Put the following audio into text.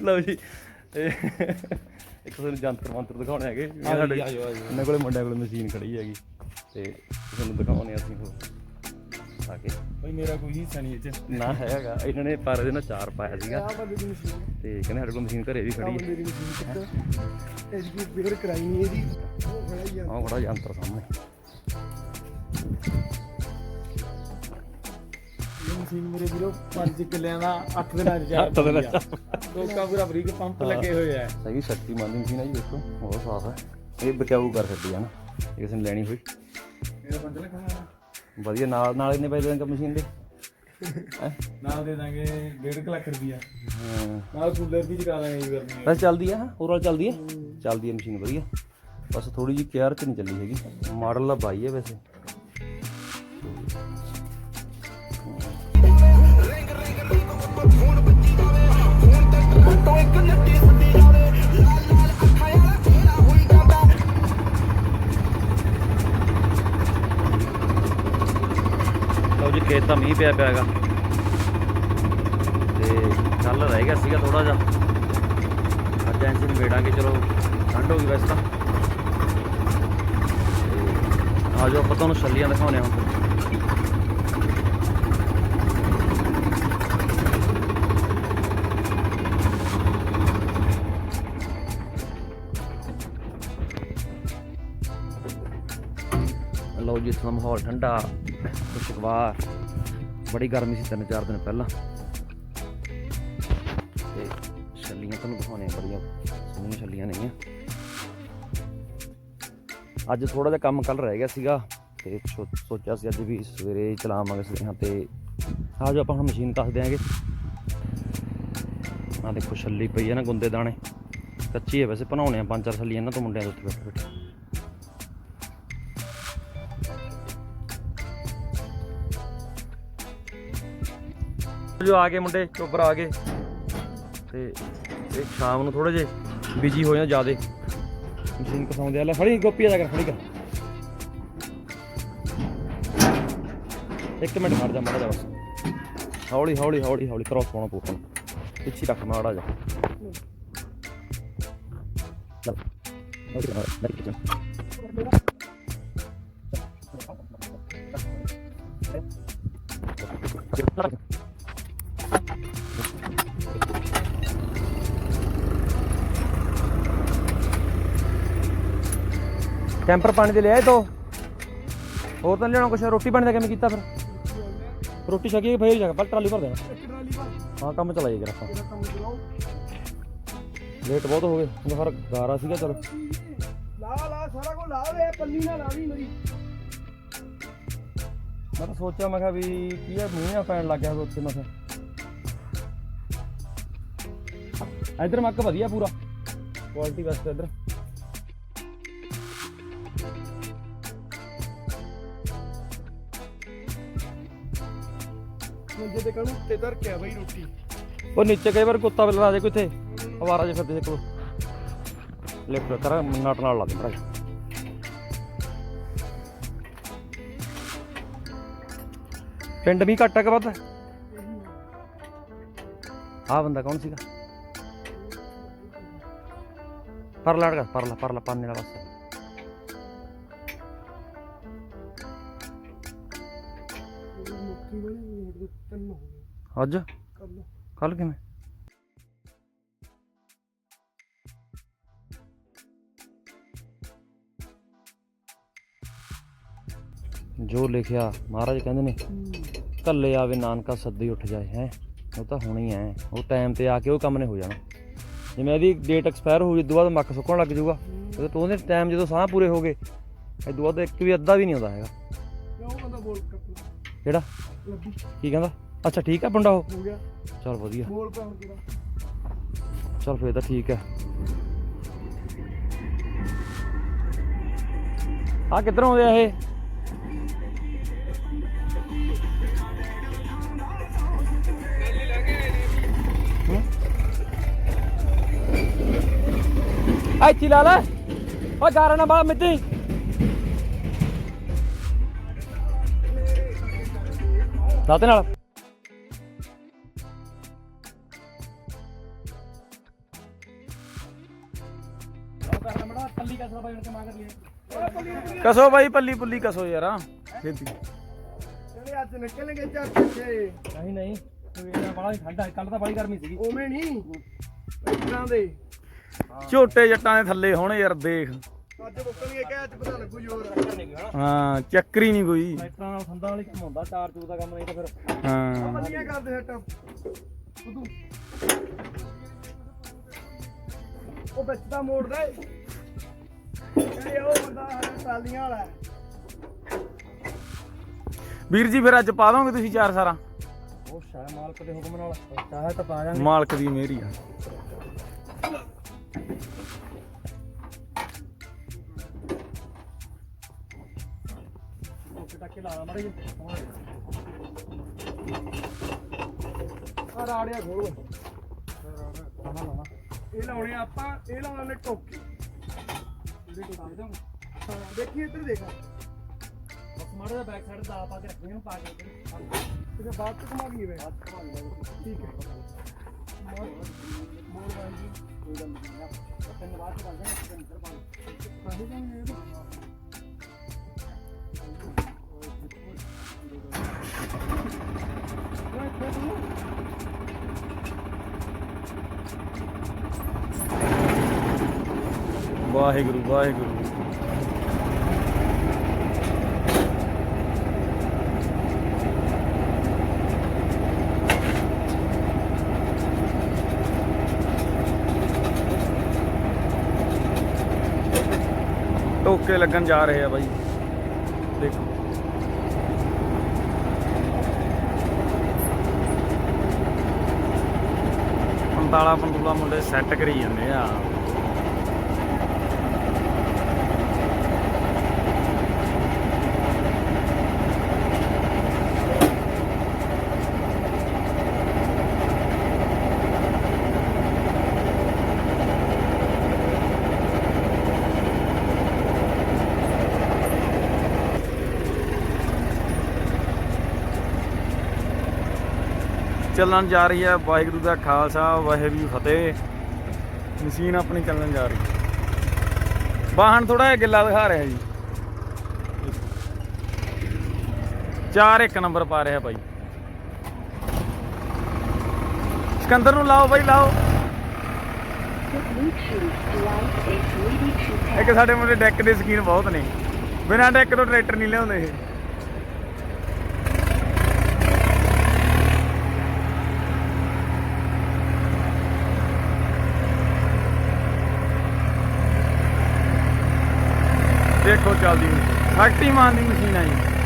ਲਓ ਜੀ। ਇਹ ਇੱਕ ਤੁਹਾਨੂੰ ਜੰਤਰ ਮੰਤਰ ਦਿਖਾਉਣੇ ਹੈਗੇ। ਵੀ ਆ ਸਾਡੇ ਜੀ, ਆ ਜਾਓ, ਆ ਜਾਓ। ਇਹਨਾਂ ਕੋਲੇ ਮੁੰਡਿਆਂ ਕੋਲੇ ਮਸ਼ੀਨ ਖੜੀ ਹੈਗੀ। ਤੇ ਤੁਹਾਨੂੰ ਦਿਖਾਉਣੇ ਅਸੀਂ ਹੋਰ। ਆ ਕੇ। ਬਈ ਮੇਰਾ ਕੋਈ ਹਿੱਸਾ ਨਹੀਂ ਇਹ ਚ। ਨਾ ਹੈਗਾ। ਇਹਨਾਂ ਨੇ ਪਰ ਇਹਦੇ ਨਾਲ ਚਾਰ ਪਾਇਆ ਸੀਗਾ। ਆ ਬੰਦੇ ਦੀ ਮਸ਼ੀਨ ਤੇ ਕਹਿੰਦੇ ਸਾਡੇ ਕੋਲ ਮਸ਼ੀਨ ਘਰੇ ਵੀ ਖੜੀ ਹੈ। ਬੰਦੇ ਦੀ ਮਸ਼ੀਨ ਬਿਗੜ ਕਰਾਈ ਨਹੀਂ ਇਹਦੀ। ਉਹ ਖੜਾ ਹੀ ਆ। ਆਹ ਬੜਾ ਜੰਤਰ ਸਾਹਮਣੇ। ਇਹ ਮਸ਼ੀਨ ਮੇਰੇ ਵੀਰੋ 5 ਕਿੱਲਿਆਂ ਦਾ 8 ਦਿਨਾਂ ਚ ਅੱਠ ਦਿਨਾਂ ਚ ਲੋਕਾਂ ਪੂਰਾ ਬਰੀਕ ਪੰਪ ਲੱਗੇ ਹੋਏ ਆ। ਸਹੀ ਸ਼ਕਤੀਮਾਨ ਦੀ ਮਸ਼ੀਨ ਹੈ ਜੀ ਦੇਖੋ ਬਹੁਤ ਸਾਫ਼ ਹੈ ਇਹ ਬਚਾਊ ਕਰ ਸਕਦੀ ਹੈ ਨਾ ਜੇ ਕਿਸੇ ਨੇ ਲੈਣੀ ਹੋਈ। ਮੇਰਾ ਬੰਦ ਲਗਾਉਣਾ ਵਧੀਆ ਨਾਲ ਨਾਲ ਇਹਨੇ ਪੈਸੇ ਦੇਣਗੇ ਮਸ਼ੀਨ ਦੇ? ਹੈਂ? ਨਾਲ ਦੇ ਦਾਂਗੇ 1.5 ਲੱਖ ਰੁਪਈਆ। ਹਾਂ। ਨਾਲ ਕੂਲਰ ਵੀ ਚਕਾ ਦਾਂਗੇ ਜੀ ਗਰਮੀ ਬਸ ਚੱਲਦੀ ਆ ਓਵਰਆਲ ਚੱਲਦੀ ਹੈ। ਚੱਲਦੀ ਹੈ ਮਸ਼ੀਨ ਵਧੀਆ। ਬਸ ਥੋੜੀ ਜਿਹੀ ਕੇਅਰ ਚ ਨਹੀਂ ਚੱਲੀ ਹੈਗੀ। ਮਾਡਲ ਦਾ ਬਾਈ ਹੈ ਵੈਸੇ। ਲਓ ਜੀ, ਖੇਤ ਤਾਂ ਮੀਂਹ ਪਿਆ ਪਿਆ ਹੈਗਾ। ਤੇ ਕੱਲ ਰਹਿ ਗਿਆ ਸੀਗਾ ਥੋੜਾ ਜਿਹਾ। ਅੱਜ ਐਂ ਸੀ ਵੇੜਾਂਗੇ ਚਲੋ ਠੰਡ ਹੋ ਗਈ ਵੈਸੇ ਤਾਂ। ਤੇ ਆ ਜਾਓ ਆਪਾਂ ਤੁਹਾਨੂੰ ਛੱਲੀਆਂ ਦਿਖਾਉਣੇ ਹੁਣ। ਲਓ ਜੀ ਇਸ ਮਾਹੌਲ ਠੰਡਾ। ਖੁਸ਼ਗਵਾਰ ਬੜੀ ਗਰਮੀ ਸੀ ਤਿੰਨ ਚਾਰ ਦਿਨ ਪਹਿਲਾਂ। ਤੇ ਛੱਲੀਆਂ ਤੁਹਾਨੂੰ ਦਿਖਾਉਣੇ ਆ, ਬੜੀਆਂ ਸੋਹਣੀਆਂ ਛੱਲੀਆਂ ਨੇਗੀਆਂ ਅੱਜ ਥੋੜਾ ਜਿਹਾ ਕੰਮ ਕੱਲ ਰਹਿ ਗਿਆ ਸੀਗਾ, ਤੇ ਸੋ- ਸੋਚਿਆ ਸੀ ਅੱਜ ਵੀ ਸਵੇਰੇ ਚਲਾਵਾਂਗੇ ਸਵੇਰੇ ਤੇ ਆ ਜੋ ਆਪਾਂ ਹੁਣ ਮਸ਼ੀਨ ਕੱਸ ਦਿਆਂਗੇ। ਆ ਦੇਖੋ, ਛੱਲੀ ਪਈ ਹੈ ਨਾ ਗੁੰਦੇ ਦਾਣੇ। ਕੱਚੀ ਹੈ ਵੈਸੇ, ਬਣਾਉਣੇ ਆ ਪੰਜ ਚਾਰ ਛੱਲੀਆਂ ਇਹਨਾਂ ਤੋਂ ਮੁੰਡਿਆਂ ਦੇ ਉੱਤੇ ਬੈਠੇ ਬੈਠੇ ਜੋ ਆ ਗਏ ਮੁੰਡੇ ਚੋਬਰ ਆ ਗਏ। ਤੇ ਇਹ ਸ਼ਾਮ ਨੂੰ ਥੋੜੇ ਜੇ ਬਿਜ਼ੀ ਹੋ ਜਾਂ ਜਿਆਦੇ। ਮਸ਼ੀਨ ਕਸਾਉਂਦੇ ਆ। ਲੈ ਫੜੀ, ਗੋਪੀ ਆ ਜਾ ਕਰ, ਫੜੀ ਕਰ। ਇੱਕ ਮਿੰਟ ਖੜ ਜਾ ਮਾੜਾ ਜਾ ਬਸ। ਹੌਲੀ ਹੌਲੀ ਹੌਲੀ ਹੌਲੀ ਕ੍ਰੋਸ ਪਾਉਣਾ ਪਊ ਪਿੱਛੇ ਰੱਖ, ਮਾੜਾ ਜਾ ਚੱਲ। ਕੈਂਪਰ ਪਾਣੀ ਦੇ ਲਿਆਏ ਤੋ ਹੋਰ ਤਾਂ ਨੀ ਕੁਛ? ਰੋਟੀ ਪਾਣੀ ਦਾ ਕਿਵੇਂ ਕੀਤਾ ਫਿਰ? ਰੋਟੀ ਛਕੀ ਫੇਰ ਜਾ ਪਰ ਟਰਾਲੀ ਭਰ ਦੇਣਾ। ਹਾਂ, ਕੰਮ ਚਲਾਈਏ ਜਰਾ ਆਪਾਂ। ਲੇਟ ਬਹੁਤ ਹੋ ਗਏ। ਹੁਣ ਫਿਰ ਗਾਰਾ ਸੀਗਾ, ਚਲੋ। ਲਾ ਲਾ ਸਾਰਾ ਕੁਝ ਲਾ ਦੇ ਪੱਲੀ ਨਾ ਲਾਵੀ ਮੇਰੀ ਮੈਂ ਤਾਂ ਸੋਚਿਆ, ਮੈਂ ਕਿਹਾ ਵੀ ਕੀ ਹੈ ਮੀਂਹ ਨਾ ਪੈਣ ਲੱਗ ਗਿਆ ਉੱਥੇ, ਮੈਂ ਕਿਹਾ। ਇਧਰ ਮੱਕ ਵਧੀਆ ਪੂਰਾ। ਕੁਆਲਿਟੀ ਵਾਸਤੇ ਇਧਰ। ਮੰਜੇ ਤੇ ਕਹਣੂ ਉੱਤੇ ਧਰ ਕੇ ਆ ਬਈ ਰੋਟੀ। ਉਹ ਨੀਚੇ ਕਈ ਵਾਰ ਕੁੱਤਾ ਬਿੱਲਾ ਆ ਕੋਈ ਇੱਥੇ। ਅਵਾਰਾ ਜਿਹਾ ਫਿਰਦੇ ਕੋਲ ਲਿਫਟ ਕਰ ਨਟ ਨਾਲ ਲਾ ਦੇ ਮਰਾ ਪਿੰਡ ਵੀ ਘੱਟ ਹੈ ਕਿ ਵੱਧ? ਆ ਬੰਦਾ ਕੌਣ ਸੀਗਾ? ਪਰਲਾ ਅੜਗਾ ਪਰਲਾ ਪਰਲਾ ਪਾਣੇ ਵਾਲਾ ਪਾਸੇ ਮੁੱਠੀ ਬਣੀ ਇੱਕ ਦੋ ਤਿੰਨ ਹੋ ਗਏ। ਅੱਜ? ਕੱਲ ਕਿਵੇਂ? ਜੋ ਲਿਖਿਆ ਮਹਾਰਾਜ ਕਹਿੰਦੇ ਨੇ ਕੱਲੇ ਆਵੇ ਨਾਨਕਾ ਸੱਦੀ ਉੱਠ ਜਾਏ ਹੈ। ਉਹ ਤਾਂ ਹੋਣਾ ਹੀ ਹੈ ਉਹ ਟਾਈਮ ਤੇ ਆ ਕੇ ਉਹ ਕੰਮ ਨੇ ਹੋ ਜਾਣਾ। ਜਿਵੇਂ ਇਹਦੀ ਡੇਟ ਐਕਸਪਾਇਰ ਹੋ ਗਈ ਉਦੋਂ ਬਾਅਦ ਮੱਕ ਸੁੱਕਣ ਲੱਗ ਜਾਊਗਾ ਤੋਂ ਉਹਦੇ ਟਾਈਮ ਜਦੋਂ ਸਾਹ ਪੂਰੇ ਹੋ ਗਏ ਇਦੋਂ ਬਾਅਦ ਇੱਕ ਵੀ ਅੱਧਾ ਵੀ ਨਹੀਂ ਆਉਂਦਾ ਹੈਗਾ। ਕਿਉਂ ਬੰਦਾ ਬੋਲ ਕੱਪੜਾ ਕਿਹੜਾ? ਕੀ ਕਹਿੰਦਾ? ਅੱਛਾ ਠੀਕ ਆ ਮੁੰਡਾ ਉਹ? ਹੋ ਗਿਆ। ਚਲ ਵਧੀਆ। ਬੋਲ ਪਾ ਹੁਣ ਤੇਰਾ ਚਲ ਫੇਰ ਤਾਂ ਠੀਕ ਹੈ ਆ ਕਿੱਧਰੋਂ ਇਹ? ਹੂੰ? ਆ ਇੱਥੇ ਲਾ ਲੈ। ਓ ਗਾਰਾ ਨਾ ਬਾਹਰ ਮਿੱਟੀ ਦਾਤੇ ਨਾਲ। ਕਸੋ ਭਾਈ ਪੱਲੀ ਪੁੱਲੀ ਕਸੋ ਯਾਰਾ। ਛੇਤੀ ਜਿਹੜੇ ਅੱਜ ਨਿਕਲਣਗੇ ਚਾਰ ਪਿੱਛੇ ਨਹੀਂ ਨਹੀਂ ਸਵੇਰਾ ਬੜਾ ਹੀ ਠੰਡਾ ਕੱਲ ਤਾਂ ਬੜੀ ਗਰਮੀ ਸੀਗੀ। ਉਵੇਂ ਨਹੀਂ। ਇਦਾਂ ਝੋਟੇ ਜੱਟਾਂ ਦੇ ਥੱਲੇ ਹੋਣ ਯਾਰ ਦੇਖ। ਅੱਜ ਮੁੱਕਣਗੇ ਕਿ ਅੱਜ ਪਤਾ ਲੱਗੂ ਜੋਰ। ਹਾਂ ਚੱਕਰੀ ਨਹੀਂ ਕੋਈ। ਟਰੈਕਟਰਾਂ ਨਾਲ ਸੰਦਾਂ ਵਾਲੀ ਘਮਾਉਂਦਾ ਚਾਰ ਚੂ ਦਾ ਕੰਮ ਨਹੀਂ ਤਾਂ ਫਿਰ ਹਾਂ। ਪੱਲੀਆਂ ਕਰਦੇ ਸੈੱਟ। ਉਦੋਂ। ਉਹ ਵਿੱਚ ਦਾ ਮੋੜਦਾ ਏ ਇਹ ਉਹ ਬੰਦਾ ਸਾਡੇ ਟਰਾਲੀਆਂ ਵਾਲਾ ਹੈ। ਵੀਰ ਜੀ ਫਿਰ ਅੱਜ ਪਾ ਦੋਗੇ ਤੁਸੀਂ ਚਾਰ ਸਾਰਾ? ਉਹ ਸ਼ਾਇਦ ਮਾਲਕ ਦੇ ਹੁਕਮ ਨਾਲ ਚਾਹੇ ਤਾਂ ਪਾ ਜਾਾਂਗੇ ਮਾਲਕ ਦੀ ਮਿਹਰੀ ਆ। ਓਕੇ ਲਾ ਮਾਰੇ ਆ। ਰਾੜਿਆ ਖੋਲ ਲਾਣਾ ਲਾਣਾ ਇਹ ਲਾਉਣੇ ਆਪਾਂ, ਇਹ ਲਾਉਣੇ ਨੇ ਟੋਕੀ। ਇਹਦੇ ਕੋਲ ਦੱਸ ਦਿਓ ਦੇਖੀ ਇੱਧਰ ਦੇਖ। ਬਸ ਮਾੜੇ ਦਾ ਬੈਕ ਸਾਈਡ ਦਾ ਪਾ ਕੇ ਰੱਖਦੇ ਹਾਂ ਪਾ ਕੇ ਇਹਦੇ ਬਾਅਦ ਚ ਘੁਮਾ ਗਈ ਵੇ ਠੀਕ ਹੈ। ਮੋੜ ਮੋੜ ਵਾਂਗੀ ਕੋਈ ਗੱਲ ਨਹੀਂ। ਆ ਬਾਅਦ ਚ ਕਰਦੇ ਹਾਂ ਇੱਕ ਪਾ ਕਾਹਦੇ ਜਾਣੇ ਇਹ ਵਾਹਿਗੁਰੂ ਵਾਹਿਗੁਰੂ। ਟੋਕੇ ਲੱਗਣ ਜਾ ਰਹੇ ਆ ਬਾਈ। ਦੇਖੋ। ਪੰਤਾਲਾ ਪੰਤੂਲਾ ਮੁੰਡੇ ਸੈੱਟ ਕਰੀ ਜਾਂਦੇ ਆ। ਚੱਲਣ ਜਾ ਰਹੀ ਹੈ। ਵਾਹਿਗੁਰੂ ਦਾ ਖਾਲਸਾ, ਵਾਹਿਗੁਰੂ ਜੀ ਫਤਿਹ। ਮਸ਼ੀਨ ਆਪਣੀ ਚੱਲਣ ਜਾ ਰਹੀ ਹੈ। ਵਾਹਨ ਥੋੜਾ ਜਿਹਾ ਗਿੱਲਾ ਦਿਖਾ ਰਿਹਾ ਜੀ। ਚਾਰ ਇੱਕ ਨੰਬਰ ਪਾ ਰਿਹਾ ਭਾਈ। ਸਿਕੰਦਰ ਨੂੰ ਲਾਓ ਭਾਈ, ਲਾਓ। ਇੱਕ ਸਾਡੇ ਮੁੰਡੇ ਡੈਕ ਦੇ ਸਕੀਨ ਬਹੁਤ ਨੇ। ਬਿਨਾਂ ਡੈਕ ਤੋਂ ਟਰੈਕਟਰ ਨਹੀਂ ਲਿਆਉਂਦੇ ਇਹ। ਦੇਖੋ ਚੱਲਦੀ ਸ਼ਕਤੀਮਾਨ ਦੀ ਮਸ਼ੀਨ ਆ ਜੀ।